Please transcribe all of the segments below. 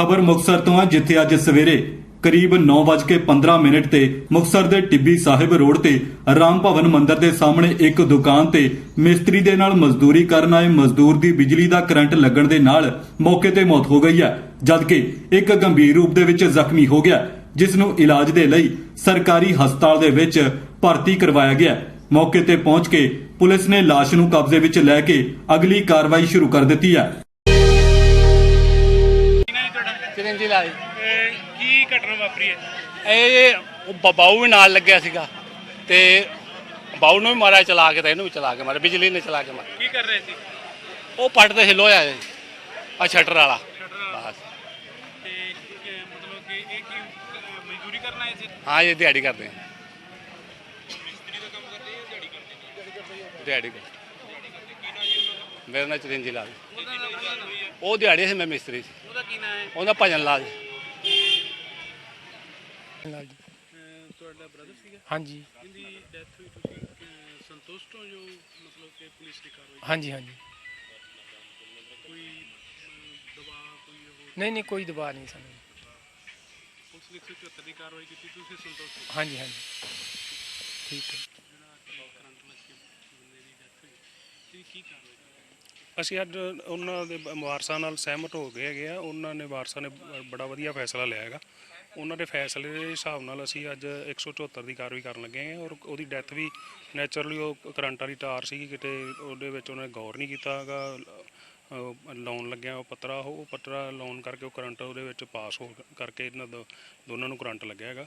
ਖਬਰ ਮੁਕਤਸਰ ਤੋਂ ਹੈ ਜਿੱਥੇ ਅੱਜ ਸਵੇਰੇ ਕਰੀਬ 9:15 ਮਿੰਟ ਤੇ ਮੁਕਤਸਰ ਦੇ ਟਿੱਬੀ ਸਾਹਿਬ ਰੋਡ ਤੇ ਰਾਮ ਭਵਨ ਮੰਦਿਰ ਦੇ ਸਾਹਮਣੇ ਇੱਕ ਦੁਕਾਨ ਤੇ ਮਿਸਤਰੀ ਦੇ ਨਾਲ ਮਜ਼ਦੂਰੀ ਕਰਨ ਆਏ ਮਜ਼ਦੂਰ ਦੀ ਬਿਜਲੀ ਦਾ ਕਰੰਟ ਲੱਗਣ ਦੇ ਨਾਲ ਮੌਕੇ ਤੇ ਮੌਤ ਹੋ ਗਈ ਹੈ ਜਦਕਿ ਇੱਕ ਗੰਭੀਰ ਰੂਪ ਦੇ ਵਿੱਚ ਜ਼ਖਮੀ ਹੋ ਗਿਆ, ਜਿਸ ਨੂੰ ਇਲਾਜ ਦੇ ਲਈ ਸਰਕਾਰੀ ਹਸਪਤਾਲ ਦੇ ਵਿੱਚ ਭਰਤੀ ਕਰਵਾਇਆ ਗਿਆ। ਮੌਕੇ ਤੇ ਪਹੁੰਚ ਕੇ ਪੁਲਿਸ ਨੇ ਲਾਸ਼ ਨੂੰ ਕਬਜ਼ੇ ਵਿੱਚ ਲੈ ਕੇ ਅਗਲੀ ਕਾਰਵਾਈ ਸ਼ੁਰੂ ਕਰ ਦਿੱਤੀ ਹੈ ਜੀ ਤੁਹਾਡਾ ਚਿਰੰਜੀ ਲਾਲ ਇਹ ਕੀ ਘਟਨਾ ਵਾਪਰੀ ਹੈ? ਇਹ ਉਹ ਬ- ਬਾਊ ਵੀ ਨਾਲ ਲੱਗਿਆ ਸੀਗਾ। ਤੇ ਬਾਊ ਨੂੰ ਵੀ ਮਾਰਿਆ ਚਲਾ ਕੇ ਤੇ ਇਹਨੂੰ ਵੀ ਚਲਾ ਕੇ ਮਾਰਿਆ ਬਿਜਲੀ ਨੇ ਚਲਾ ਕੇ ਮਾਰਿਆ। ਕੀ ਕਰ ਰਹੇ ਸੀ? ਉਹ ਪੱਟ ਤੇ ਹਿੱਲੋਇਆ ਆ ਸ਼ਟਰ ਵਾਲਾ। ਬਸ। ਤੇ ਕਿ ਮਤਲਬ ਕਿ ਇਹ ਕੀ ਅਹ, ਮਜ਼ਦੂਰੀ ਕਰਨ ਆਏ ਸੀ? ਹਾਂ ਇਹ ਦਿਹਾੜੀ ਕਰਦੇ ਆ। ਮਿਸਤਰੀ ਦਾ ਕੰਮ ਕਰਦੇ ਜਾਂ ਦਿਹਾੜੀ ਕਰਦੇ? ਦਿਹਾੜੀ ਕਰ ਮੇਰਾ ਨਾਂ ਚਿਰੰਜੀ ਲਾਲ। ਉਹਦਾ ਨਾਮ ਉਹਦਾ ਨਾਮ ਹੈ? ਉਹ ਦਿਹਾੜੀ ਸੀ ਮੈਂ ਮਿਸਤਰੀ ਸੀ। ਕੀ ਨਾਮ ਹੈ? ਉਹਦਾ ਭਜਨ ਲਾਲ ਲਾਲ ਜੀ। ਅਹ, ਤੁਹਾਡਾ ਬ੍ਰਦਰ ਸੀਗਾ? ਹਾਂਜੀ। ਇਹਦੀ ਡੈਥ ਹੋਈ ਤੁਸੀਂ ਅਹ, ਸੰਤੁਸ਼ਟ ਹੋ ਜੋ ਮਤਲਬ ਕਿ ਪੁਲਿਸ ਦੀ ਕਾਰਵਾਈ ਹਾਂਜੀ ਹਾਂਜੀ। ਕੋਈ ਅਹ, ਦਬਾਅ ਕੋਈ ਉਹ ਨਹੀਂ ਨਹੀਂ ਕੋਈ ਦਬਾਅ ਨਹੀਂ ਸਾਨੂੰ। ਪੁਲਿਸ ਨੇ 174 ਦੀ ਕਾਰਵਾਈ ਕੀਤੀ ਤੁਸੀਂ ਸੰਤੁਸ਼ਟ ਹੋ? ਹਾਂਜੀ ਹਾਂਜੀ। ਠੀਕ ਹੈ। ਜਿਹੜਾ ਕਿ ਕਰੰਟ ਲੱਗ ਕੇ ਬੰਦੇ ਦੀ ਡੈਥ ਹੋਈ ਤੁਸੀਂ ਕੀ ਕਾਰਵਾਈ ਕਰਦੇ ਅਸੀਂ ਅੱਜ ਉਹਨਾਂ ਦੇ ਵਾਰਸਾਂ ਨਾਲ ਸਹਿਮਤ ਹੋ ਗਏ ਹੈਗੇ ਆ। ਉਹਨਾਂ ਨੇ, ਵਾਰਸਾਂ ਨੇ ਬੜਾ ਵਧੀਆ ਫੈਸਲਾ ਲਿਆ ਹੈਗਾ। ਉਹਨਾਂ ਦੇ ਫੈਸਲੇ ਦੇ ਹਿਸਾਬ ਨਾਲ ਅਸੀਂ ਅੱਜ 174 ਦੀ ਕਾਰਵਾਈ ਕਰਨ ਲੱਗੇ ਹਾਂ ਔਰ ਉਹਦੀ ਡੈਥ ਵੀ ਨੇਚਰਲੀ ਉਹ ਕਰੰਟ ਵਾਲੀ ਤਾਰ ਸੀਗੀ, ਕਿਤੇ ਉਹਦੇ ਵਿੱਚ ਉਹਨੇ ਗੌਰ ਨਹੀਂ ਕੀਤਾ ਹੈਗਾ। ਲਾਉਣ ਲੱਗਿਆ, ਉਹ ਪੱਤਰਾ ਉਹ ਪੱਤਰਾ ਲਾਉਣ ਕਰਕੇ ਉਹ ਕਰੰਟ ਉਹਦੇ ਵਿੱਚ ਪਾਸ ਹੋ ਕਰਕੇ ਇਹਨਾਂ ਦੋ- ਦੋਨਾਂ ਨੂੰ ਕਰੰਟ ਲੱਗਿਆ ਹੈਗਾ।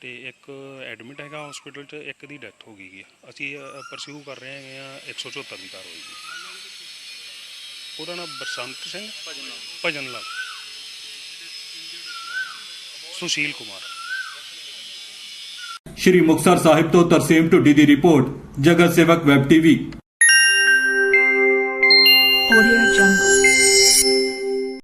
ਤੇ ਇੱਕ ਐਡਮਿਟ ਹੈਗਾ ਹਸਪੀਟਲ 'ਚ, ਇੱਕ ਦੀ ਡੈਥ ਹੋ ਗਈ ਹੈ ਅਸੀਂ ਪਰਸਿਊ ਕਰ ਰਹੇ ਹੈਗੇ ਆ 174 ਦੀ ਕਾਰਵਾਈ ਦੀ। ਉਹਦਾ ਨਾਮ ਬਸੰਤ ਸਿੰਘ ਭਜਨ ਲਾਲ ਸੁਸ਼ੀਲ ਕੁਮਾਰ ਸ਼੍ਰੀ ਮੁਕਤਸਰ ਸਾਹਿਬ ਤੋਂ ਤਰਸੇਮ ਢੁੱਡੀ ਦੀ ਰਿਪੋਰਟ ਜਗਤ ਸੇਵਕ ਵੈਬ ਟੀਵੀ Audio Jungle.